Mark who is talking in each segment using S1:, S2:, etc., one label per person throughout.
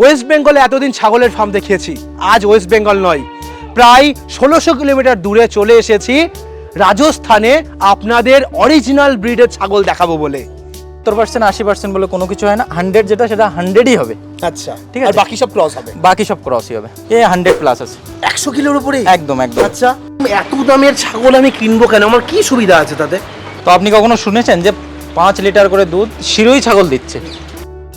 S1: West বেঙ্গলে এতদিন ছাগলের ফার্ম দেখিয়েছি। আজ ওয়েস্ট বেঙ্গল নয়। প্রায় ষোলোশো কিলোমিটার দূরে চলে এসেছি। রাজস্থানে আপনাদের অরিজিনাল ব্রিডের ছাগল দেখাবো বলে।
S2: সত্তর পার্সেন্ট আশি পার্সেন্ট বলে কোনো কিছু হয় না। হান্ড্রেড যেটা সেটা হান্ড্রেডই হবে।
S1: আচ্ছা।
S2: ঠিক আছে।
S1: বাকি সব ক্রস হবে?
S2: বাকি সব ক্রসই হবে। এ হান্ড্রেড প্লাস আছে।
S1: একশো কিলোর উপরে?
S2: একদম একদম।
S1: আচ্ছা এত দামের ছাগল আমি কিনবো কেন? আমার কি সুবিধা আছে তাতে?
S2: তো আপনি কখনো শুনেছেন যে পাঁচ লিটার করে দুধ শিরোই ছাগল দিচ্ছে?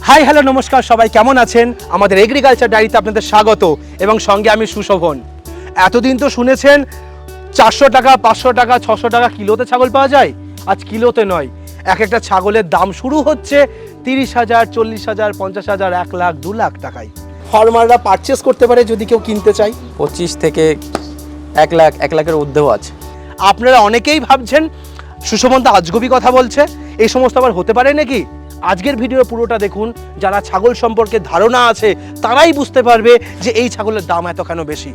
S1: হাই হ্যালো নমস্কার সবাই কেমন আছেন? আমাদের এগ্রিকালচার ডায়েরিতে আপনাদের স্বাগত এবং সঙ্গে আমি সুশোভন। এতদিন তো শুনেছেন চারশো টাকা পাঁচশো টাকা ছশো টাকা কিলোতে ছাগল পাওয়া যায়? আজ কিলোতে নয়। এক একটা ছাগলের দাম শুরু হচ্ছে তিরিশ হাজার চল্লিশ হাজার পঞ্চাশ হাজার এক লাখ দু লাখ টাকায়। ফার্মাররা পারচেস করতে পারে যদি কেউ কিনতে চায়।
S2: পঁচিশ থেকে এক লাখ এক লাখের ঊর্ধ্বেও আছে।
S1: আপনারা অনেকেই ভাবছেন সুষমন্ত আজগবি কথা বলছে এই সমস্ত আবার হতে পারে নাকি? আজকের ভিডিও পুরোটা দেখুন। যারা ছাগল সম্পর্কে ধারণা আছে, তারাই বুঝতে পারবে যে এই ছাগলের দাম এত কেন বেশি।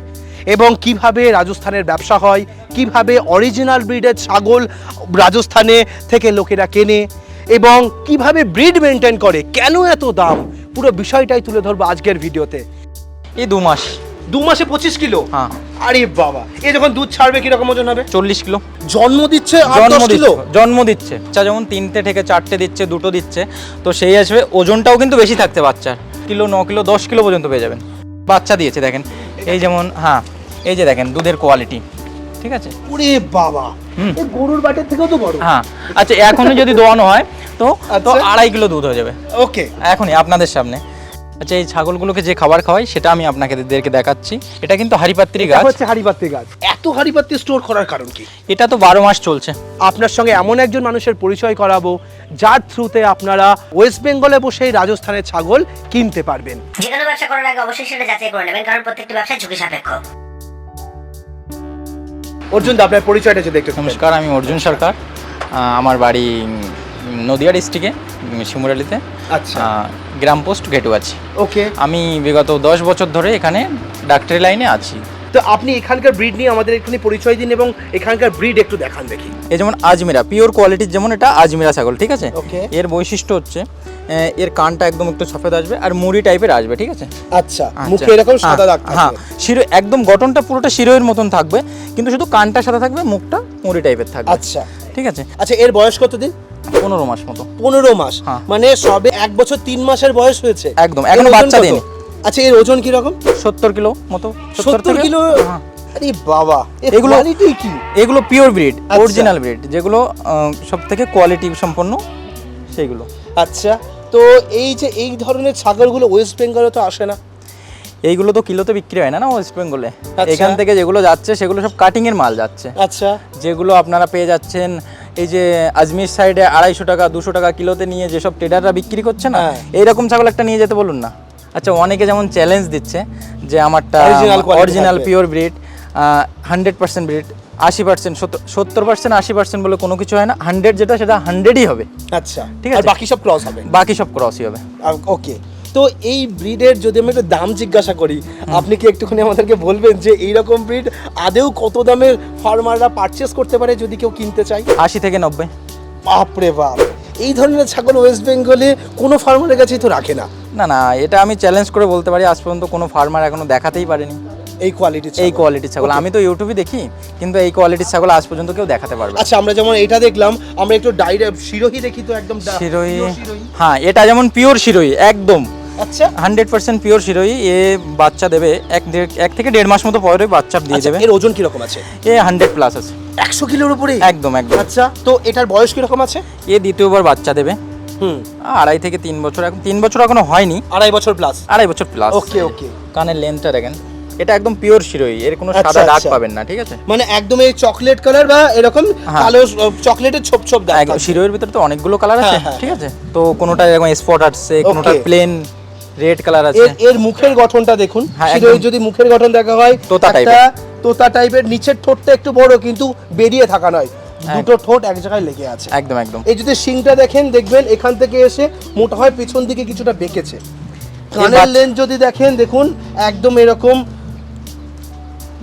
S1: এবং কীভাবে রাজস্থানের ব্যবসা হয়, কীভাবে অরিজিনাল ব্রিডের ছাগল রাজস্থানে থেকে লোকেরা কেনে, এবং কীভাবে ব্রিড মেনটেন করে, কেন এত দাম? পুরো বিষয়টাই তুলে ধরবো আজকের ভিডিওতে
S2: এই দু মাস।
S1: দু মাসে পঁচিশ কিলো?
S2: হ্যাঁ।
S1: আরে বাবা এ যখন দুধ ছাড়বে কীরকম ওজন হবে?
S2: চল্লিশ কিলো।
S1: জন্ম দিচ্ছে
S2: জন্ম
S1: কিলো?
S2: জন্ম দিচ্ছে। বাচ্চা যেমন তিনটে থেকে চারটে দিচ্ছে দুটো দিচ্ছে তো সেই আসবে ওজনটাও কিন্তু বেশি থাকতে বাচ্চার। কিলো ন কিলো দশ কিলো পর্যন্ত পেয়ে যাবেন। বাচ্চা দিয়েছে দেখেন। এই যেমন হ্যাঁ এই যে দেখেন দুধের কোয়ালিটি ঠিক আছে?
S1: ওরে বাবা। গরুর বাটের থেকেও তো বড়।
S2: হ্যাঁ আচ্ছা এখনই যদি দোয়ানো হয় তো তো
S1: আচ্ছা।
S2: আড়াই কিলো দুধ হয়ে যাবে।
S1: ওকে।
S2: এখনই আপনাদের সামনে। আচ্ছা এই ছাগলগুলোকে যে খাবার খাওয়াই সেটা আমি আপনাকে দেরকে দেখাচ্ছি। এটা কিন্তু হারিপাত্রি গাছ।
S1: হচ্ছে হারিপাত্রি গাছ। এত হাড়িপাত্তি স্টোর করার কারণ কি?
S2: এটা তো বারো মাস চলছে।
S1: আপনার সঙ্গে এমন একজন মানুষের পরিচয় করাবো যার থ্রুতে আপনারা ওয়েস্ট বেঙ্গলে বসেই রাজস্থানের ছাগল কিনতে পারবেন।
S3: যে কোনো ব্যবসা করার আগে অবশ্যই সেটা যাচাই করে নেবেন কারণ প্রত্যেকটি ব্যবসা ঝুঁকি সাপেক্ষ।
S1: অর্জুন দা আপনার পরিচয়টা যদি একটু নমস্কার
S2: আমি অর্জুন সরকার। আমার বাড়ি নদিয়া ডিস্ট্রিক্টে শিমুরালিতে
S1: আচ্ছা।
S2: গ্রাম পোস্ট গেটুয়াছি
S1: ওকে।
S2: আমি বিগত দশ বছর ধরে এখানে ডাক্তারি লাইনে আছি।
S1: তো আপনি এখানকার ব্রিড নিয়ে আমাদের এখানে পরিচয় দিন এবং এখানকার ব্রিড একটু দেখান দেখি।
S2: এই যেমন আজমিরা পিওর কোয়ালিটির যেমন এটা আজমিরা ছাগল ঠিক আছে. এর বৈশিষ্ট্য হচ্ছে এর কানটা একদম একটু সফেদ আসবে আর মুড়ি টাইপের আসবে ঠিক আছে?
S1: আচ্ছা
S2: আচ্ছা।
S1: মুখে এরকম
S2: হ্যাঁ,
S1: সাদা দাগ
S2: হ্যাঁ। শিরো একদম গঠনটা পুরোটা শিরোয়ের মতন থাকবে কিন্তু শুধু কানটা সাদা থাকবে মুখটা মুড়ি টাইপের থাকবে।
S1: আচ্ছা।
S2: ঠিক আছে?
S1: আচ্ছা এর বয়স কতদিন
S2: পনেরো মাস মতো।
S1: পনেরো মাস?
S2: হ্যাঁ।
S1: মানে সবে এক বছর তিন মাসের বয়স হয়েছে?
S2: একদম,
S1: এখনও
S2: বাচ্চা দেয়নি।
S1: আচ্ছা এর ওজন কি রকম
S2: সত্তর কিলো মতো
S1: সত্তর কিলো?
S2: হ্যাঁ।
S1: আরে বাবা
S2: এগুলো-
S1: কোয়ালিটি কি?
S2: এগুলো পিওর ব্রিড। অরিজিনাল ব্রিড যেগুলো সব থেকে কোয়ালিটি সম্পন্ন সেইগুলো।
S1: আচ্ছা তো এই যে এই ধরনের ছাগলগুলো ওয়েস্ট বেঙ্গলে তো আসে না।
S2: এইগুলো তো কিলোতে বিক্রি হয় না না ওয়েস্ট বেঙ্গলে
S1: আচ্ছা।
S2: এখান থেকে যেগুলো যাচ্ছে সেগুলো সব কাটিং এর মাল যাচ্ছে।
S1: আচ্ছা।
S2: যেগুলো আপনারা পেয়ে যাচ্ছেন এই যে আজমির সাইডে আড়াইশো টাকা দুশো টাকা কিলোতে নিয়ে যেসব ট্রেডাররা বিক্রি করছে না
S1: হ্যাঁ।
S2: এইরকম ছাগল একটা নিয়ে যেতে বলুন না। আচ্ছা অনেকে যেমন চ্যালেঞ্জ দিচ্ছে যে আমারটা original pure breed hundred percent breed আশি পার্সেন্ট সত্তর পার্সেন্ট আশি পার্সেন্ট বলে কোনো কিছু হয় না হান্ড্রেড যেটা সেটা হান্ড্রেডই হবে।
S1: আচ্ছা।
S2: ঠিক আছে।
S1: বাকি সব ক্রস হবে।
S2: বাকি সব ক্রসই হবে।
S1: ওকে তো এই ব্রিডের যদি আমি একটু দাম জিজ্ঞাসা করি আপনি কি একটুখানি আমাদেরকে বলবেন যে এই রকম ব্রিড আদেও কত দামের ফার্মাররা পারচেস করতে পারে যদি কেউ কিনতে চায়?
S2: আশি থেকে নব্বই।
S1: বাপরে বাপ! এই ধরনের ছাগল ওয়েস্ট বেঙ্গলে কোনো ফার্মারের কাছেই তো রাখে না।
S2: না না এটা আমি চ্যালেঞ্জ করে বলতে পারি আজ পর্যন্ত কোনো ফার্মার এখনও দেখাতেই পারেনি।
S1: এই কোয়ালিটি
S2: এই কোয়ালিটির ছাগল। আমি তো ইউটিউবে দেখি কিন্তু এই কোয়ালিটির ছাগল আজ পর্যন্ত কেউ দেখাতে পারবে
S1: আচ্ছা আমরা যেমন এটা দেখলাম আমরা একটু ডাইরেক্ট শিরোহি দেখি তো একদম
S2: শিরোই
S1: শিরোহি।
S2: হ্যাঁ এটা যেমন পিওর শিরোই একদম।
S1: আচ্ছা
S2: হান্ড্রেড পার্সেন্ট পিওর শিরোই এ বাচ্চা দেবে এক এক থেকে দেড় মাস মতো পরে বাচ্চা দিয়ে
S1: আচ্ছা,
S2: দেবে।
S1: এর ওজন কীরকম আছে?
S2: এ হান্ড্রেড প্লাস আছে।
S1: একশো কিলোর উপরে?
S2: একদম একদম।
S1: আচ্ছা তো এটার বয়স কীরকম আছে?
S2: এ দ্বিতীয়বার বাচ্চা দেবে।
S1: হুম।
S2: আড়াই থেকে তিন বছর এখন তিন বছর এখনও হয়নি।
S1: আড়াই বছর প্লাস
S2: আড়াই বছর প্লাস
S1: ওকে ওকে।
S2: কানের লেন্থটা দেখেন এটা একদম পিওর শিরোই এর কোনো
S1: আচ্ছা,
S2: সাদা দাগ
S1: আচ্ছা।
S2: পাবেন না ঠিক আছে?
S1: মানে একদম এই চকলেট কালার বা এরকম
S2: হ্যাঁ।
S1: কালো চকলেটের ছোপ ছোপ দাগ।
S2: শিরোয়ের ভিতরে তো অনেকগুলো কালার আছে
S1: হ্যাঁ, হ্যাঁ,
S2: ঠিক আছে? তো কোনোটা এরকম স্পট আসছে কোনোটা প্লেন রেড কালার আছে।
S1: এর মুখের গঠনটা দেখুন।
S2: হ্যাঁ।
S1: যদি মুখের গঠন দেখা হয়
S2: তোতা
S1: একটা তোতা টাইপের নিচের ঠোঁটটা একটু বড় কিন্তু বেরিয়ে থাকা নয়। দুটো ঠোঁট এক জায়গায় লেগে আছে।
S2: একদম একদম।
S1: এই যদি শিংটা দেখেন দেখবেন এখান থেকে এসে মোটা হয় পেছন দিকে কিছুটা বেঁকেছে। কানের লেন্স যদি দেখেন দেখুন একদম এরকম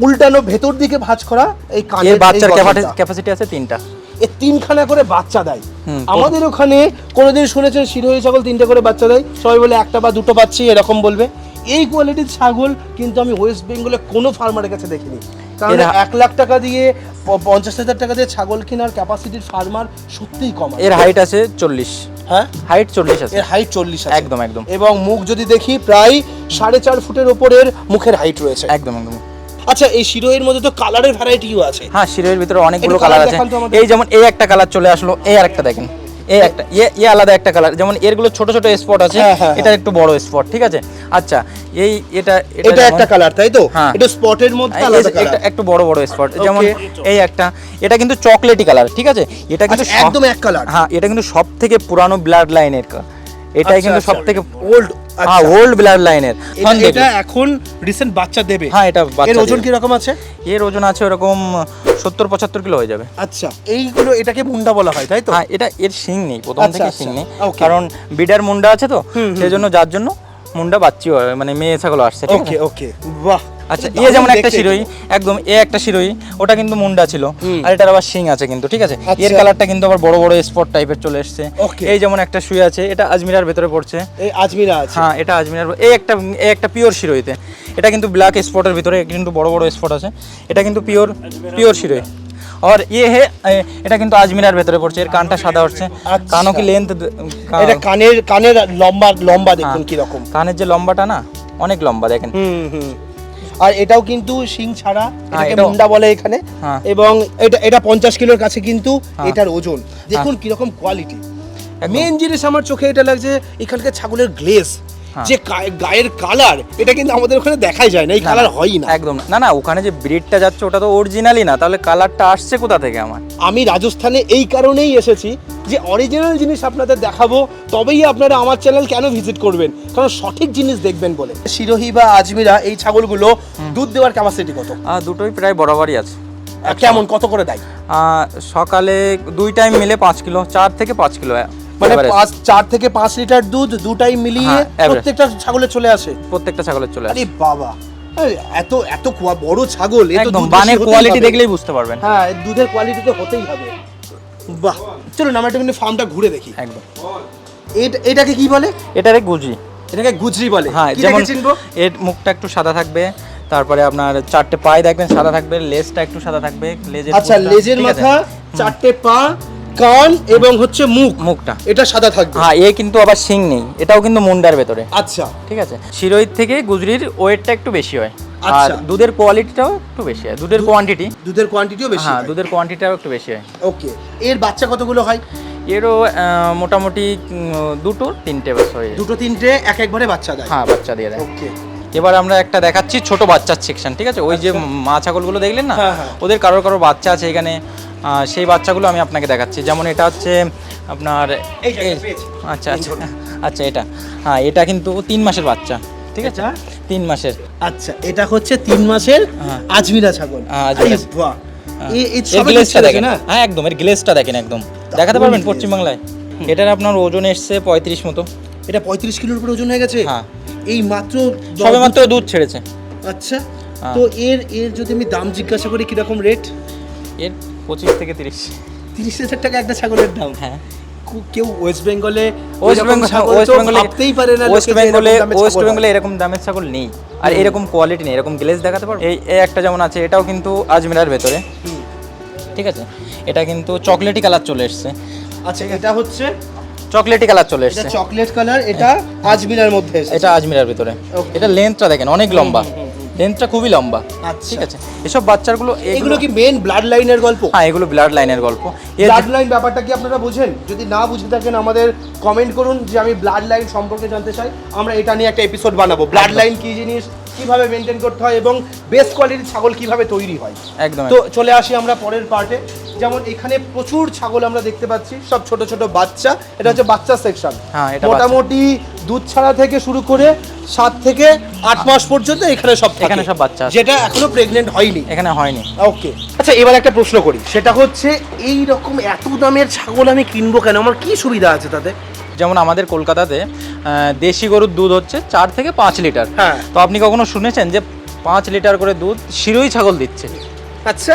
S1: উল্টানো ভেতর দিকে ভাঁজ করা এই কানের
S2: বাচ্চার ক্যাপাসিটি আছে তিনটা।
S1: এ তিনখানা করে বাচ্চা দেয়। আমাদের ওখানে কোনোদিন শুনেছেন শিরোহী ছাগল তিনটে করে বাচ্চা দেয়? সবাই বলে একটা বা দুটো বাচ্চাই এরকম বলবে। এই কোয়ালিটির ছাগল কিন্তু আমি ওয়েস্ট বেঙ্গলে কোনো ফার্মারের কাছে দেখিনি। কারণ এক লাখ টাকা দিয়ে পঞ্চাশ হাজার টাকা দিয়ে ছাগল কেনার ক্যাপাসিটির ফার্মার সত্যিই কম
S2: এর হাইট আছে চল্লিশ।
S1: হ্যাঁ?
S2: হাইট চল্লিশ আছে।
S1: এর হাইট চল্লিশ
S2: একদম, একদম।
S1: এবং মুখ যদি দেখি প্রায় সাড়ে চার ফুটের ওপরের মুখের হাইট রয়েছে।
S2: একদম একদম।
S1: আচ্ছা এই শিরোয়ের মধ্যে তো কালারের ভ্যারাইটিও আছে।
S2: হ্যাঁ শিরের ভিতরে অনেকগুলো কালার আছে। এই যেমন এই একটা কালার চলে আসলো এই আরেকটা দেখেন। এই একটা এ আলাদা একটা কালার যেমন এরগুলো ছোট ছোট স্পট আছে
S1: হ্যাঁ, হ্যাঁ,
S2: এটা একটু বড় স্পট ঠিক আছে? আচ্ছা এই এটা
S1: এটা একটা কালার তাই তো?
S2: হ্যাঁ।
S1: এটা স্পটের মধ্যে আলাদা কালার
S2: এটা একটু বড় বড় স্পট যেমন এই একটা এটা কিন্তু চকলেটি কালার ঠিক আছে? এটা কিন্তু
S1: আচ্ছা, একদম এক কালার
S2: হ্যাঁ এটা কিন্তু সব থেকে পুরানো ব্লাড লাইনের এটাই কিন্তু সব থেকে
S1: ওল্ড
S2: হ্যাঁ ওল্ড ব্লাড লাইনের
S1: এটা এখন রিসেন্ট বাচ্চা দেবে।
S2: হ্যাঁ এটা বাচ্চা
S1: এর ওজন। কি রকম আছে?
S2: এর ওজন আছে ওরকম সত্তর পঁচাত্তর কিলো হয়ে যাবে।
S1: আচ্ছা এইগুলো এটাকে মুন্ডা বলা হয় তাই তো?
S2: হ্যাঁ এটা এর শিং নেই প্রথম
S1: আচ্ছা,
S2: থেকে
S1: আচ্ছা,
S2: শিং নেই। কারণ বিডার মুন্ডা আছে তো সেই জন্য যার জন্য মুন্ডা বাচ্চি হয় মানে মেয়ে ছাগল আসছে ঠিক আছে?
S1: ওকে ওকে বাহ।
S2: আচ্ছা
S1: দারুণ
S2: ইয়ে যেমন একটা শিরোই একদম এ একটা শিরোই ওটা কিন্তু মুন্ডা ছিল আর এটার আবার শিং আছে কিন্তু ঠিক আছে? এর
S1: আচ্ছা।
S2: কালারটা কিন্তু আবার বড় বড় স্পট টাইপের চলে এসছে। এই যেমন একটা শুয়ে আছে এটা আজমিরার ভেতরে পড়ছে।
S1: এই আজমিরা আছে।
S2: হ্যাঁ এটা আজমিরার এই একটা এই একটা পিওর শিরোইতে। এটা কিন্তু ব্ল্যাক স্পটের ভিতরে কিন্তু বড় বড় স্পট আছে। এটা কিন্তু পিওর পিওর শিরোই। আর ইয়ে হে এটা কিন্তু আজমিরার ভেতরে পড়ছে এর কানটা সাদা হচ্ছে।
S1: আচ্ছা।
S2: কানও কি লেন্থ
S1: এটা কানের কানের লম্বা লম্বা দেখুন কি রকম
S2: কানের যে লম্বাটা না অনেক লম্বা দেখেন।
S1: হুম হুম। আর এটাও কিন্তু শিং ছাড়া এটাকে মুন্ডা বলে এখানে
S2: হ্যাঁ।
S1: এবং এটা এটা পঞ্চাশ কিলোর কাছে কিন্তু এটার ওজন দেখুন কীরকম কোয়ালিটি। মেন জিনিস আমার চোখে এটা লাগছে এখানকার ছাগলের গ্লেজ
S2: হ্যাঁ।
S1: যে গায়ের কালার এটা কিন্তু আমাদের ওখানে দেখাই যায় না এই কালার হয়ই না।
S2: একদম না। না ওখানে যে ব্রিডটা যাচ্ছে ওটা তো অরিজিনালই না তাহলে কালারটা আসছে কোথা থেকে আমার?
S1: আমি রাজস্থানে এই কারণেই এসেছি যে অরিজিনাল জিনিস আপনাদের দেখাবো তবেই আপনারা আমার চ্যানেল কেন ভিজিট করবেন? কারণ সঠিক জিনিস দেখবেন বলে। শিরোহী বা আজমিরা এই ছাগলগুলো দুধ দেওয়ার ক্যাপাসিটি কত?
S2: দুটোই প্রায় বরাবরই আছে।
S1: কেমন? কত করে দেয়?
S2: সকালে দুই টাইম মিলে পাঁচ কিলো চার থেকে পাঁচ কিলো
S1: মানে পাঁচ চার থেকে পাঁচ লিটার দুধ দুটাই মিলিয়ে
S2: হ্যাঁ,
S1: প্রত্যেকটা ছাগলে চলে আসে।
S2: প্রত্যেকটা ছাগলের চলে আসে।
S1: বাবা এত এত বড় ছাগল
S2: একদম
S1: হতেই
S2: কোয়ালিটি দেখলেই বুঝতে পারবেন।
S1: হ্যাঁ দুধের কোয়ালিটি তো হতেই হবে। বাহ চলুন আমরা একটু ফার্মটা ঘুরে দেখি।
S2: একদম।
S1: এটা- এটাকে কি বলে?
S2: এটারে গুজি
S1: এটাকে গুজরি বলে।
S2: হ্যাঁ যেমন
S1: চিনবো?
S2: এর মুখটা একটু সাদা থাকবে তারপরে আপনার চারটে পায়ে দেখবেন সাদা থাকবে লেজটা একটু সাদা থাকবে লেজের
S1: আচ্ছা লেজের মাথা চারটে পা কান এবং হচ্ছে মুখ।
S2: মুখটা।
S1: এটা সাদা থাকবে।
S2: হ্যাঁ এ কিন্তু আবার শিং নেই। এটাও কিন্তু মুন্ডার ভেতরে।
S1: আচ্ছা।
S2: ঠিক আছে? শিরোইর থেকে গুজরির ওয়েটটা একটু বেশি হয়। আর
S1: আচ্ছা।
S2: দুধের কোয়ালিটিটাও একটু বেশি হয়। দুধের কোয়ান্টিটি
S1: দুধের কোয়ান্টিটিও বেশি
S2: হ্যাঁ দুধের কোয়ান্টিটিটাও একটু বেশি হয়।
S1: ওকে। এর বাচ্চা কতগুলো হয়?
S2: এরও মোটামুটি দুটো তিনটে বাস হয়ে।
S1: দুটো তিনটে এক একবারে বাচ্চা দেয়।
S2: হ্যাঁ বাচ্চা দিয়ে দেয়।
S1: ওকে।
S2: এবার আমরা একটা দেখাচ্ছি ছোট বাচ্চার সেকশন ঠিক আছে? ওই যে মা ছাগলগুলো দেখলেন না?
S1: আচ্ছা। হ্যাঁ, হ্যাঁ।
S2: ওদের কারোর কারোর বাচ্চা আছে এখানে। সেই বাচ্চাগুলো আমি আপনাকে দেখাচ্ছি। যেমন এটা হচ্ছে আপনার। আচ্ছা আচ্ছা। আচ্ছা এটা। হ্যাঁ এটা কিন্তু তিন মাসের বাচ্চা ঠিক আছে? তিন মাসের।
S1: আচ্ছা এটা হচ্ছে তিন মাসের
S2: হ্যাঁ।
S1: আজমিরা ছাগল।
S2: হ্যাঁ।
S1: আরে
S2: হ্যাঁ।
S1: দিচ্ছে
S2: দেখেন। হ্যাঁ একদম এর গ্লেজটা দেখেন একদম। দেখাতে পারবেন পশ্চিমবাংলায়? এটার আপনার ওজন এসছে পঁয়ত্রিশ মতো।
S1: এটা পঁয়ত্রিশ কিলোর উপর ওজন হয়ে গেছে?
S2: হ্যাঁ।
S1: এই মাত্র
S2: সবে মাত্র দুধ ছেড়েছে।
S1: আচ্ছা
S2: হ্যাঁ।
S1: তো এর এর যদি আমি দাম জিজ্ঞাসা করি কীরকম রেট
S2: এর পঁচিশ থেকে তিরিশ।
S1: তিরিশ হাজার টাকা একটা ছাগলের দাম।
S2: হ্যাঁ।
S1: কেউ ওয়েস্ট বেঙ্গলে
S2: ওয়েস্ট বেঙ্গল ওয়েস্ট বেঙ্গলে
S1: ভাবতেই পারে না
S2: ওয়েস্ট বেঙ্গলে ওয়েস্ট বেঙ্গলে এরকম দামের ছাগল নেই। আর এরকম কোয়ালিটি নেই। এরকম গ্লেজ দেখাতে পারব? এই একটা যেমন আছে এটাও কিন্তু আজমিরার ভেতরে। ঠিক আছে। এটা কিন্তু চকলেটি কালার চলে এসছে।
S1: আচ্ছা এটা হচ্ছে?
S2: চকলেটি কালার চলে এসছে।
S1: চকলেট কালার এটা আজমিরার মধ্যে
S2: এটা আজমিরার ভিতরে। এটা লেন্থটা দেখেন অনেক লম্বা। লেন্থটা খুবই লম্বা।
S1: আচ্ছা।
S2: ঠিক আছে? এসব বাচ্চাগুলো
S1: এগুলো কি মেন ব্লাড লাইনের গল্প?
S2: হ্যাঁ এগুলো ব্লাড লাইনের গল্প।
S1: ব্লাড লাইন ব্যাপারটা কি আপনারা বুঝেন? যদি না বুঝে থাকেন আমাদের কমেন্ট করুন যে আমি ব্লাড লাইন সম্পর্কে জানতে চাই। আমরা এটা নিয়ে একটা এপিসোড বানাবো। ব্লাড লাইন কি জিনিস? কীভাবে মেনটেন করতে হয়? এবং বেস্ট কোয়ালিটির ছাগল কীভাবে তৈরি হয়?
S2: একদম
S1: তো চলে আসি আমরা পরের পার্টে যেমন এখানে প্রচুর ছাগল আমরা দেখতে পাচ্ছি সব ছোট ছোট বাচ্চা এটা হচ্ছে বাচ্চা সেকশন
S2: হ্যাঁ, এটা
S1: মোটামুটি দুধ ছাড়া থেকে শুরু করে সাত থেকে আট মাস পর্যন্ত এখানে সব
S2: এখানে সব বাচ্চা আছে।
S1: যেটা এখনও প্রেগনেন্ট হয়নি।
S2: এখানে হয়নি।
S1: ওকে আচ্ছা এবার একটা প্রশ্ন করি। সেটা হচ্ছে এই রকম এত দামের ছাগল আমি কিনবো কেন? আমার কি সুবিধা আছে তাতে?
S2: যেমন আমাদের কলকাতাতে দেশি গরুর দুধ হচ্ছে চার থেকে পাঁচ লিটার।
S1: হ্যাঁ।
S2: তো আপনি কখনো শুনেছেন যে পাঁচ লিটার করে দুধ শিরোই ছাগল দিচ্ছে?
S1: আচ্ছা।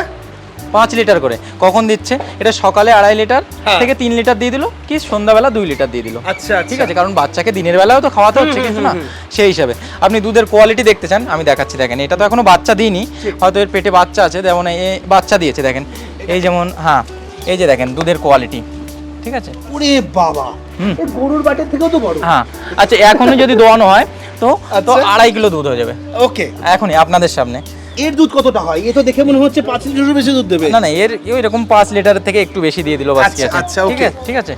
S2: পাঁচ লিটার করে। কখন দিচ্ছে? এটা সকালে আড়াই লিটার
S1: হ্যাঁ।
S2: থেকে তিন লিটার দিয়ে দিল কি সন্ধ্যাবেলা দুই লিটার দিয়ে দিল।
S1: আচ্ছা
S2: ঠিক আছে? কারণ বাচ্চাকে দিনের বেলাও তো খাওয়াতে হচ্ছে কিন্তু না সেই হিসাবে। আপনি দুধের কোয়ালিটি দেখতে চান আমি দেখাচ্ছি দেখেন। এটা তো এখনও বাচ্চা দিইনি হয়তো এর পেটে বাচ্চা আছে যেমন এ বাচ্চা দিয়েছে দেখেন। এই যেমন হ্যাঁ এই যে দেখেন দুধের কোয়ালিটি ঠিক আছে?
S1: ওরে বাবা!
S2: হুম।
S1: গরুর বাটের থেকেও তো বড়।
S2: হ্যাঁ। আচ্ছা এখনই যদি দোয়ানো হয় তো তো
S1: আচ্ছা।
S2: আড়াই কিলো দুধ হয়ে যাবে।
S1: ওকে।
S2: এখনই আপনাদের সামনে।
S1: এর দুধ কতটা হয়? এ তো দেখে মনে হচ্ছে পাঁচ লিটারের বেশি দুধ দেবে।
S2: না না এর ওই রকম পাঁচ লিটার থেকে একটু বেশি দিয়ে দিল বাকি
S1: আচ্ছা, আচ্ছা,
S2: ঠিক আছে ঠিক আছে।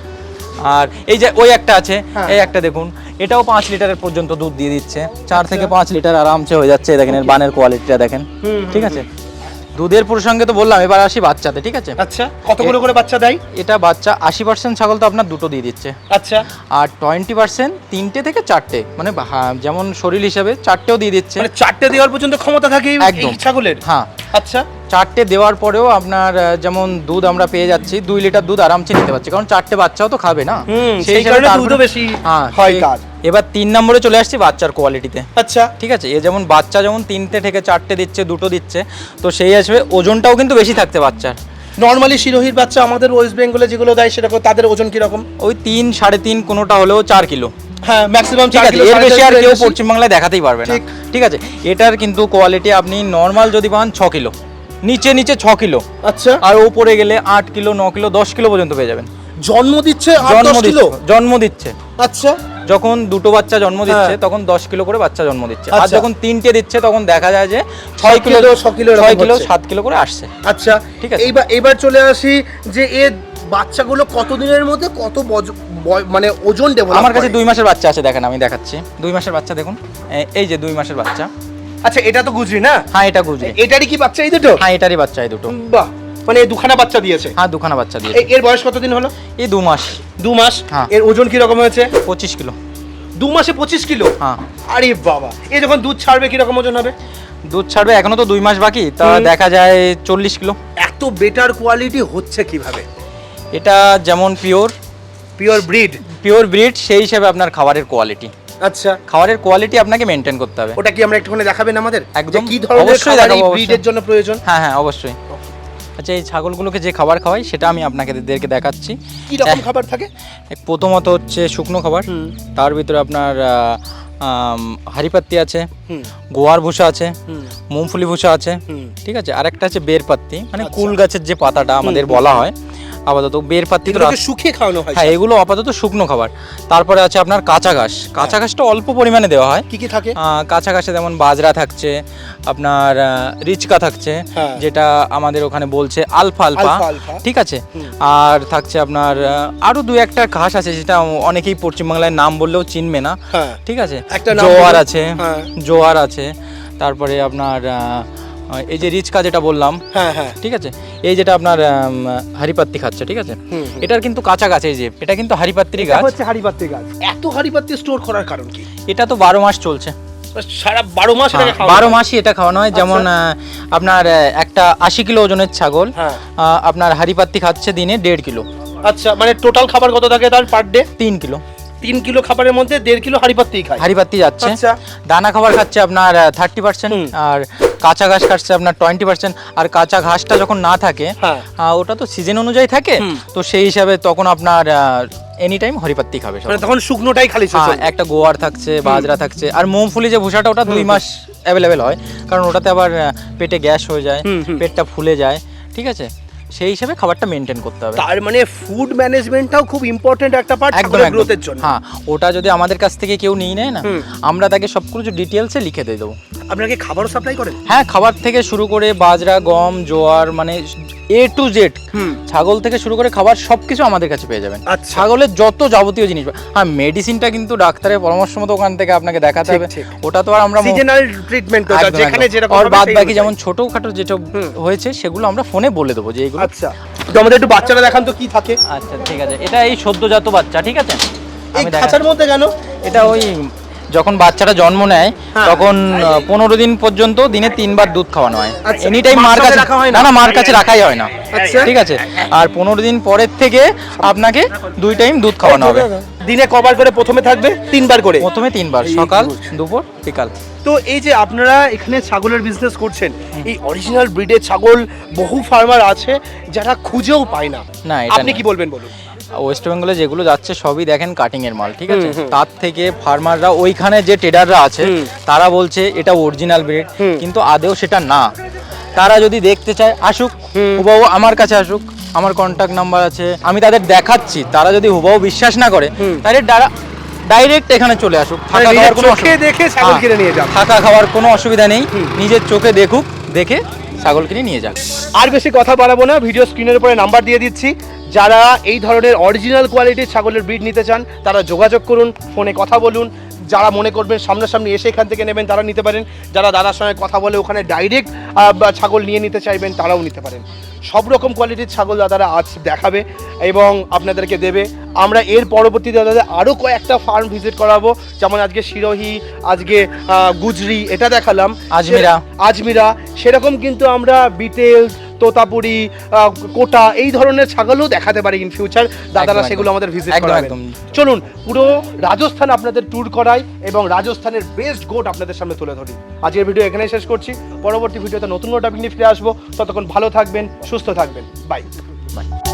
S2: আর এই যে ওই একটা আছে
S1: হ্যাঁ।
S2: এই একটা দেখুন এটাও পাঁচ লিটারের পর্যন্ত দুধ দিয়ে দিচ্ছে। চার
S1: আচ্ছা।
S2: থেকে পাঁচ লিটার আরামসে হয়ে যাচ্ছে দেখেন এর বানের কোয়ালিটিটা দেখেন।
S1: হুম,
S2: ঠিক আছে? দুধের প্রসঙ্গে তো বললাম এবার আসি বাচ্চাতে ঠিক আছে?
S1: আচ্ছা কতগুলো করে বাচ্চা দেয়?
S2: এটা বাচ্চা আশি পার্সেন্ট ছাগল তো আপনার দুটো দিয়ে দিচ্ছে।
S1: আচ্ছা।
S2: আর টোয়েন্টি পার্সেন্ট তিনটে থেকে চারটে মানে হ্যাঁ, যেমন শরীর হিসাবে চারটেও দিয়ে দিচ্ছে।
S1: মানে চারটে দেওয়ার পর্যন্ত ক্ষমতা থাকে
S2: একদম।
S1: ছাগলের?
S2: হ্যাঁ।
S1: আচ্ছা
S2: চারটে দেওয়ার পরেও আপনার যেমন দুধ আমরা পেয়ে যাচ্ছি দুই লিটার দুধ আরামসে নিতে পারছি। কারণ চারটে বাচ্চাও তো খাবে না? সেই
S1: কারণে দুধও বেশি
S2: হ্যাঁ,
S1: হয় তার।
S2: এবার তিন নম্বরে চলে আসছি বাচ্চার কোয়ালিটিতে
S1: আচ্ছা।
S2: ঠিক আছে? এ যেমন বাচ্চা যেমন তিনটে থেকে চারটে দিচ্ছে দুটো দিচ্ছে তো সেই হিসেবে ওজনটাও কিন্তু বেশি থাকতে বাচ্চার।
S1: নর্মালি শিরোহির বাচ্চা আমাদের ওয়েস্ট বেঙ্গলে যেগুলো দেয় সেরকম তাদের ওজন কীরকম?
S2: ওই তিন সাড়ে তিন কোনোটা হলেও চার কিলো।
S1: হ্যাঁ ম্যাক্সিমাম
S2: ঠিক আছে এর বেশি আর কেউ পশ্চিমবাংলায় দেখাতেই পারবে না।
S1: ঠিক।
S2: আছে এটার কিন্তু কোয়ালিটি আপনি নর্মাল যদি পান ছ কিলো। নিচে নিচে ছ কিলো।
S1: আচ্ছা।
S2: আর ওপরে গেলে আট কিলো ন কিলো দশ কিলো পর্যন্ত পেয়ে যাবেন।
S1: জন্ম দিচ্ছে
S2: জন্ম
S1: কিলো?
S2: দিচ্ছে জন্ম দিচ্ছে।
S1: আচ্ছা।
S2: যখন দুটো বাচ্চা জন্ম দিচ্ছে
S1: হ্যাঁ।
S2: তখন দশ কিলো করে বাচ্চা জন্ম দিচ্ছে। আর
S1: আচ্ছা।
S2: যখন তিনটে দিচ্ছে তখন দেখা যায় যে ছয় কিলো
S1: ছ কিলো
S2: ছয় কিলো। সাত কিলো করে আসছে।
S1: আচ্ছা।
S2: ঠিক আছে।
S1: এইবার এবার চলে আসি যে এর বাচ্চাগুলো কতদিনের মধ্যে কত মানে ওজন দেবো
S2: আমার কাছে দুই মাসের বাচ্চা আছে দেখেন আমি দেখাচ্ছি। দুই মাসের বাচ্চা দেখুন। এই যে দুই মাসের বাচ্চা।
S1: আচ্ছা এটা তো গুজরি না?
S2: হ্যাঁ এটা গুজরি।
S1: এটারই কি বাচ্চা এই দুটো?
S2: হ্যাঁ এটারই বাচ্চা এই দুটো।
S1: বাহ মানে এই দুখানা বাচ্চা দিয়েছে।
S2: হ্যাঁ দুখানা বাচ্চা দিয়ে
S1: এর বয়স কতদিন হলো?
S2: এই দু মাস।
S1: দু মাস?
S2: হ্যাঁ।
S1: এর ওজন কি রকম হয়েছে?
S2: পঁচিশ কিলো।
S1: দু মাসে পঁচিশ কিলো?
S2: হ্যাঁ।
S1: আরে বাবা এ যখন দুধ ছাড়বে কি রকম ওজন হবে?
S2: দুধ ছাড়বে এখনও তো দুই মাস বাকি তা দেখা যায় চল্লিশ কিলো।
S1: এত বেটার কোয়ালিটি হচ্ছে কীভাবে?
S2: এটা যেমন pure
S1: pure breed
S2: pure breed সেই হিসাবে আপনার খাবারের কোয়ালিটি
S1: আচ্ছা।
S2: খাবারের কোয়ালিটি আপনাকে মেনটেন করতে হবে।
S1: ওটা কি আমরা একটুখানি দেখাবেন আমাদের?
S2: একদম।
S1: কি ধরনের
S2: অবশ্যই
S1: খাবার এই ব্রিডের জন্য প্রয়োজন?
S2: হ্যাঁ হ্যাঁ অবশ্যই। আচ্ছা এই ছাগলগুলোকে যে খাবার খাওয়াই সেটা আমি আপনাকে দেরকে দেখাচ্ছি।
S1: কি রকম খাবার থাকে?
S2: এক প্রথমত হচ্ছে শুকনো খাবার। তার ভিতরে আপনার হাঁড়িপাত্তি আছে। গোয়ার ভুষা আছে মুমফুলি ভুষা আছে ঠিক আছে? আর একটা আছে বের পাত্তি মানে
S1: আচ্ছা।
S2: কুল গাছের যে পাতাটা আমাদের বলা হয় আপাতত বের পাত্তি
S1: শুকিয়ে খাওয়ানো হয়
S2: হ্যাঁ এগুলো আপাতত শুকনো খাবার। তারপরে আছে আপনার কাঁচা ঘাস। কাঁচা
S1: হ্যাঁ।
S2: ঘাসটা অল্প পরিমাণে দেওয়া হয়।
S1: কি কি থাকে?
S2: কাঁচা ঘাসে যেমন বাজরা থাকছে আপনার রিচকা থাকছে
S1: হ্যাঁ।
S2: যেটা আমাদের ওখানে বলছে আলফা আলফা। ঠিক আছে? আর থাকছে আপনার আরও দু একটা ঘাস আছে যেটা অনেকেই পশ্চিমবাংলায় নাম বললেও চিনবে না
S1: হ্যাঁ।
S2: ঠিক আছে?
S1: একটা
S2: জোয়ার আছে
S1: হ্যাঁ।
S2: জোয়ার আছে তারপরে আপনার এই যে রিচকা যেটা বললাম
S1: হ্যাঁ হ্যাঁ।
S2: ঠিক আছে? এই যেটা আপনার হারিপাত্তি খাচ্ছে ঠিক আছে। এটার কিন্তু কাঁচা গাছ এই যে এটা কিন্তু হারিপাত্রি গাছ।
S1: হচ্ছে হাড়িপাত্তি গাছ। এত হাড়িপাত্তি স্টোর করার কারণ কি?
S2: এটা তো বারো মাস চলছে।
S1: সারা বারো মাস
S2: বারো মাসই এটা খাওয়ানো হয়। যেমন আপনার একটা আশি কিলো ওজনের ছাগল
S1: হ্যাঁ।
S2: আপনার হারিপাত্তি খাচ্ছে দিনে দেড় কিলো।
S1: আচ্ছা মানে টোটাল খাবার কত থাকে তার পার ডে
S2: তিন কিলো।
S1: তিন কিলো খাবারের মধ্যে দেড় কিলো হাড়িপাত্তি খায়।
S2: হারিপাত্তি যাচ্ছে।
S1: আচ্ছা।
S2: দানা খাবার খাচ্ছে আপনার থার্টি পার্সেন্ট আর কাঁচা ঘাস খাচ্ছে আপনার টোয়েন্টি পার্সেন্ট আর কাঁচা ঘাসটা যখন না থাকে
S1: হ্যাঁ।
S2: ওটা তো সিজন অনুযায়ী থাকে। তো সেই হিসাবে তখন আপনার এনি টাইম হরিপাত্তি খাবে সব।
S1: মানে তখন শুকনোটাই খালি
S2: হ্যাঁ। একটা গোয়ার থাকছে বাজরা থাকছে। আর মুমফুলি যে ভুষাটা ওটা দুই মাস অ্যাভেলেবেল হয়। কারণ ওটাতে আবার পেটে গ্যাস হয়ে যায়। পেটটা ফুলে যায়। ঠিক আছে? সেই হিসাবে খাবারটা মেনটেন করতে হবে।
S1: তার মানে ফুড ম্যানেজমেন্টটাও খুব ইম্পর্টেন্ট একটা পার্ট
S2: একদম
S1: গ্রোথের জন্য।
S2: হ্যাঁ ওটা যদি আমাদের কাছ থেকে কেউ নিয়ে নেয় না আমরা তাকে সব কিছু ডিটেলসে লিখে দিয়ে দেবো।
S1: আপনাকে খাবারও সাপ্লাই করেন?
S2: হ্যাঁ খাবার থেকে শুরু করে বাজরা গম জোয়ার মানে এ টু জেড ছাগল থেকে শুরু করে খাবার সবকিছু আমাদের কাছে পেয়ে যাবেন।
S1: আচ্ছা।
S2: ছাগলের যত যাবতীয় জিনিস হ্যাঁ মেডিসিনটা কিন্তু ডাক্তারের পরামর্শ মতো ওখান থেকে আপনাকে দেখাতে হবে। ওটা তো আর আমরা
S1: সিজনাল ট্রিটমেন্ট যেখানে যেরকম
S2: আর বাদ বাকি। যেমন ছোটখাটো যেটা। হয়েছে সেগুলো আমরা ফোনে বলে দেবো যে এইগুলো
S1: আচ্ছা। তো আমাদের একটু বাচ্চারা দেখান তো কি থাকে।
S2: আচ্ছা ঠিক আছে। এটা এই সদ্যজাত বাচ্চা ঠিক আছে?
S1: এই
S2: আমি
S1: খাঁচার মধ্যে কেন?
S2: এটা ওই যখন বাচ্চাটা জন্ম নেয়
S1: হ্যাঁ।
S2: তখন পনেরো দিন পর্যন্ত দিনে তিনবার দুধ খাওয়ানো হয়।
S1: আচ্ছা।
S2: এনি টাইম
S1: মার কাছে না?
S2: না মার কাছে রাখাই হয় না।
S1: আচ্ছা।
S2: ঠিক আছে? আর পনেরো দিন পরের থেকে আপনাকে দুই টাইম দুধ খাওয়ানো হবে।
S1: দিনে কবার করে প্রথমে থাকবে? তিনবার করে?
S2: প্রথমে তিনবার সকাল দুপুর বিকাল।
S1: তো এই যে আপনারা এখানে ছাগলের বিজনেস করছেন এই অরিজিনাল ব্রিডের ছাগল বহু ফার্মার আছে যারা খুঁজেও পায় না।
S2: না,
S1: আপনি কি বলবেন বলুন?
S2: ওয়েস্ট বেঙ্গলে যেগুলো যাচ্ছে সবই দেখেন কাটিং এর মাল ঠিক আছে? তার থেকে ফার্মাররা ওইখানে যে ট্রেডাররা আছে তারা বলছে এটা অরিজিনাল ব্রিড। কিন্তু আদেও সেটা না। তারা যদি দেখতে চায় আসুক হুবাহু আমার কাছে আসুক আমার কন্ট্যাক্ট নাম্বার আছে আমি তাদের দেখাচ্ছি তারা যদি হুবাহু বিশ্বাস না করে। তাহলে ডাইরেক্ট এখানে চলে আসুক
S1: মানে
S2: থাকা খাওয়ার কোনো অসুবিধা-
S1: দেখে ছাগল
S2: হ্যাঁ,
S1: কিনে নিয়ে যান।
S2: থাকা খাওয়ার কোনো অসুবিধা নেই নিজের চোখে দেখুক দেখে ছাগল কিনে নিয়ে যাক।
S1: আর বেশি কথা বাড়াবো না ভিডিও স্ক্রিনের উপরে নাম্বার দিয়ে দিচ্ছি। যারা এই ধরনের অরিজিনাল কোয়ালিটির ছাগলের ব্রিড নিতে চান তারা যোগাযোগ করুন ফোনে কথা বলুন। যারা মনে করবেন সামনাসামনি এসে এখান থেকে নেবেন তারা নিতে পারেন। যারা দাদার সঙ্গে কথা বলে ওখানে ডাইরেক্ট ছাগল নিয়ে নিতে চাইবেন তারাও নিতে পারেন। সব রকম কোয়ালিটির ছাগল দাদারা আজ দেখাবে এবং আপনাদেরকে দেবে। আমরা এর পরবর্তীতে দাদাদের আরও কয়েকটা ফার্ম ভিজিট করাবো। যেমন আজকে শিরোহি আজকে গুজরি এটা দেখালাম।
S2: আজমিরা।
S1: আজমিরা সেরকম কিন্তু আমরা বিটেল তোতাপুরি কোটা এই ধরনের ছাগলও দেখাতে পারি ইন ফিউচার দাদারা সেগুলো আমাদের ভিজিট করাবেন। চলুন পুরো রাজস্থান আপনাদের ট্যুর করাই এবং রাজস্থানের বেস্ট গোট আপনাদের সামনে তুলে ধরি। আজকের ভিডিও এখানেই শেষ করছি। পরবর্তী ভিডিওতে নতুন কোনো টপিক নিয়ে ফিরে আসব। ততক্ষণ ভালো থাকবেন সুস্থ থাকবেন। Bye
S2: bye